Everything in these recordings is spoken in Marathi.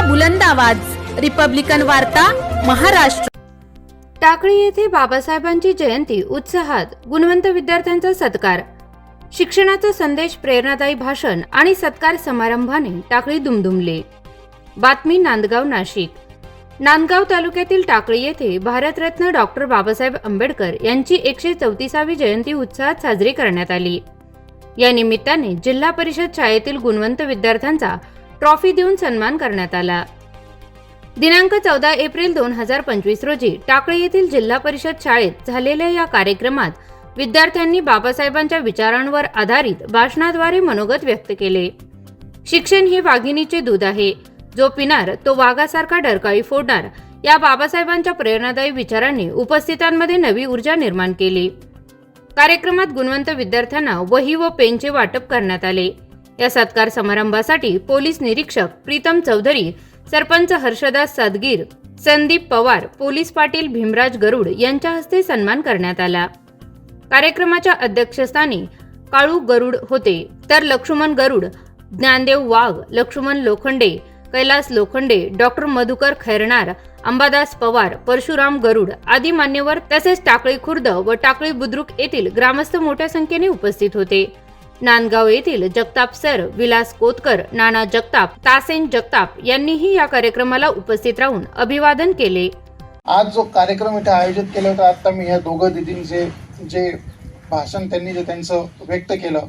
लोकशाहीचा बुलंद आवाज. रिपब्लिकन वार्ता महाराष्ट्र. टाकळी येथे बाबासाहेबांची जयंती उत्साहात गुणवंत विद्यार्थ्यांचा सत्कार. शिक्षणाचा संदेश प्रेरणादायी भाषण आणि सत्कार समारंभाने टाकळी दुमदुमले. बातमी नांदगाव नाशिक. नांदगाव तालुक्यातील टाकळी येथे भारतरत्न डॉक्टर बाबासाहेब आंबेडकर यांची एकशे चौतीसावी जयंती उत्साहात साजरी करण्यात आली. या निमित्ताने जिल्हा परिषद शाळेतील गुणवंत विद्यार्थ्यांचा ट्रॉफी देऊन सन्मान करण्यात आला. दिनांक चौदा एप्रिल दोन हजार पंचवीस रोजी टाकळी येथील जिल्हा परिषद शाळेत झालेल्या या कार्यक्रमात विद्यार्थ्यांनी बाबासाहेबांच्या विचारांवर आधारित भाषणाद्वारे मनोगत व्यक्त केले. शिक्षण हे वाघिणीचे दूध आहे. जो पिणार तो वाघासारखा डरकाळी फोडणार या बाबासाहेबांच्या प्रेरणादायी विचारांनी उपस्थितांमध्ये नवी ऊर्जा निर्माण केली. कार्यक्रमात गुणवंत विद्यार्थ्यांना वही व पेनचे वाटप करण्यात आले. या सत्कार समारंभासाठी पोलीस निरीक्षक प्रीतम चौधरी सरपंच हर्षदास सादगीर संदीप पवार पोलीस पाटील भीमराज गरुड यांच्या हस्ते सन्मान करण्यात आला. कार्यक्रमाच्या अध्यक्षस्थानी काळू गरुड होते. तर लक्ष्मण गरुड ज्ञानदेव वाघ लक्ष्मण लोखंडे कैलास लोखंडे डॉक्टर मधुकर खैरणार अंबादास पवार परशुराम गरुड आदी मान्यवर तसेच टाकळी खुर्द व टाकळी बुद्रुक येथील ग्रामस्थ मोठ्या संख्येने उपस्थित होते. नांदगाव येथील जगताप सर विलास कोतकर नाना जगताप तासेन जगताप यांनीही या कार्यक्रमाला उपस्थित राहून अभिवादन केले. आज जो कार्यक्रम इथे आयोजित केला होता आता मी ह्या दोघं दिदींचे जे भाषण त्यांनी जे त्यांचं व्यक्त केलं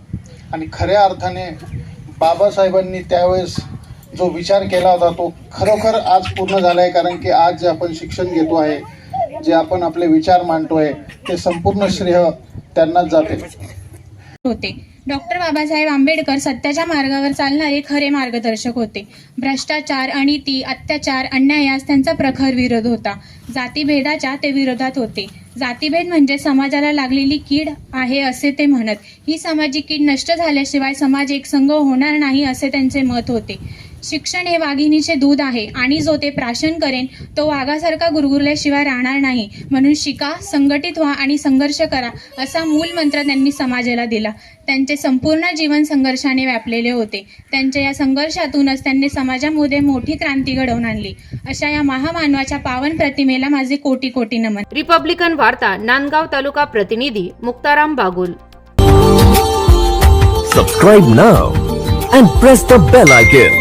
आणि खऱ्या अर्थाने बाबासाहेबांनी त्यावेळेस जो विचार केला होता तो खरोखर आज पूर्ण झाला आहे कारण की आज जे आपण शिक्षण घेतो आहे जे आपण आपले विचार मांडतो आहे ते संपूर्ण श्रेय त्यांनाच जाते. होते. डॉक्टर बाबासाहेब आंबेडकर सत्याच्या मार्गावर चालणारे खरे मार्गदर्शक होते. भ्रष्टाचार आणि ती अत्याचार अन्यायास त्यांचा प्रखर विरोध होता. जातीभेदाच्या ते विरोधात होते. जातीभेद म्हणजे समाजाला लागलेली कीड आहे असे ते म्हणत. ही सामाजिक कीड नष्ट झाल्याशिवाय समाज एकसंघ होणार नाही असे त्यांचे मत होते. शिक्षण हे वाघिणीचे दूध आहे आणि जो ते प्राशन करेन तो वाघासारखा गुरगुरल्याशिवाय राहणार नाही. म्हणून शिका संघटित व्हा आणि संघर्ष करा असा मूल मंत्र त्यांनी समाजाला दिला. त्यांचे संपूर्ण जीवन संघर्षाने व्यापलेले होते. त्यांच्या या संघर्षातूनच त्यांनी समाजामध्ये मोठी क्रांती घडवून आणली. अशा या महामानवाच्या पावन प्रतिमेला माझे कोटी कोटी नमन. रिपब्लिकन वार्ता नांदगाव तालुका प्रतिनिधी Muktaram Bagul. Subscribe now and press the bell icon.